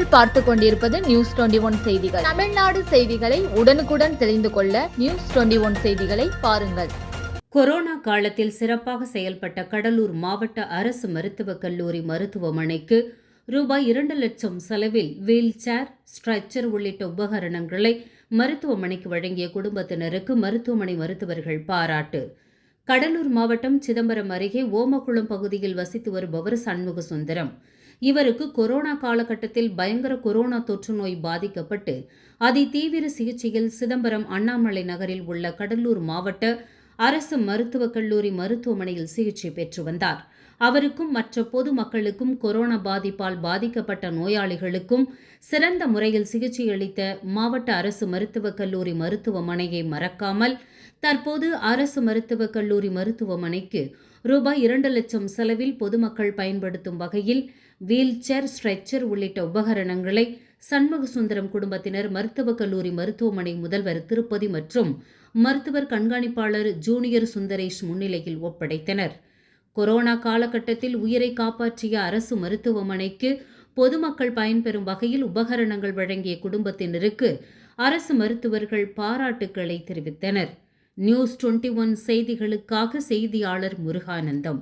நீங்கள் பார்த்து கொண்டிருப்பது நியூஸ் டுவெண்டி ஒன் செய்திகள். தமிழ்நாடு செய்திகளை உடனுக்குடன் தெரிந்து கொள்ள நியூஸ் டுவெண்டி ஒன் செய்திகளை பாருங்கள். கொரோனா காலத்தில் சிறப்பாக செயல்பட்ட கடலூர் மாவட்ட அரசு மருத்துவக் கல்லூரி மருத்துவமனைக்கு ரூபாய் இரண்டு லட்சம் செலவில் வீல் சேர் ஸ்ட்ரெச்சர் உள்ளிட்ட உபகரணங்களை மருத்துவமனைக்கு வழங்கிய குடும்பத்தினருக்கு மருத்துவமனை மருத்துவர்கள் பாராட்டு. கடலூர் மாவட்டம் சிதம்பரம் அருகே ஓமக்குளம் பகுதியில் வசித்து வருபவர் சண்முக சுந்தரம். இவருக்கு கொரோனா காலகட்டத்தில் பயங்கர கொரோனா தொற்று நோய் பாதிக்கப்பட்டு அதி தீவிர சிகிச்சையில் சிதம்பரம் அண்ணாமலை நகரில் உள்ள கடலூர் மாவட்ட அரசு மருத்துவக் கல்லூரி மருத்துவமனையில் சிகிச்சை பெற்று வந்தார். அவருக்கும் மற்ற பொதுமக்களுக்கும் கொரோனா பாதிப்பால் பாதிக்கப்பட்ட நோயாளிகளுக்கும் சிறந்த முறையில் சிகிச்சையளித்த மாவட்ட அரசு மருத்துவக் கல்லூரி மருத்துவமனையை மறக்காமல் தற்போது அரசு மருத்துவக் கல்லூரி மருத்துவமனைக்கு ரூபாய் இரண்டு லட்சம் செலவில் பொதுமக்கள் பயன்படுத்தும் வகையில் வீல் சேர் ஸ்ட்ரெச்சர் உள்ளிட்ட உபகரணங்களை சண்முக சுந்தரம் குடும்பத்தினர் மருத்துவக் கல்லூரி மருத்துவமனை முதல்வர் திருப்பதி மற்றும் மருத்துவர் கண்காணிப்பாளர் ஜூனியர் சுந்தரேஷ் முன்னிலையில் ஒப்படைத்தனர். கொரோனா காலகட்டத்தில் உயிரை காப்பாற்றிய அரசு மருத்துவமனைக்கு பொதுமக்கள் பயன்பெறும் வகையில் உபகரணங்கள் வழங்கிய குடும்பத்தினருக்கு அரசு மருத்துவர்கள் பாராட்டுக்களை தெரிவித்தனர். நியூஸ் டுவெண்ட்டி ஒன் செய்திகளுக்காக செய்தியாளர் முருகானந்தம்.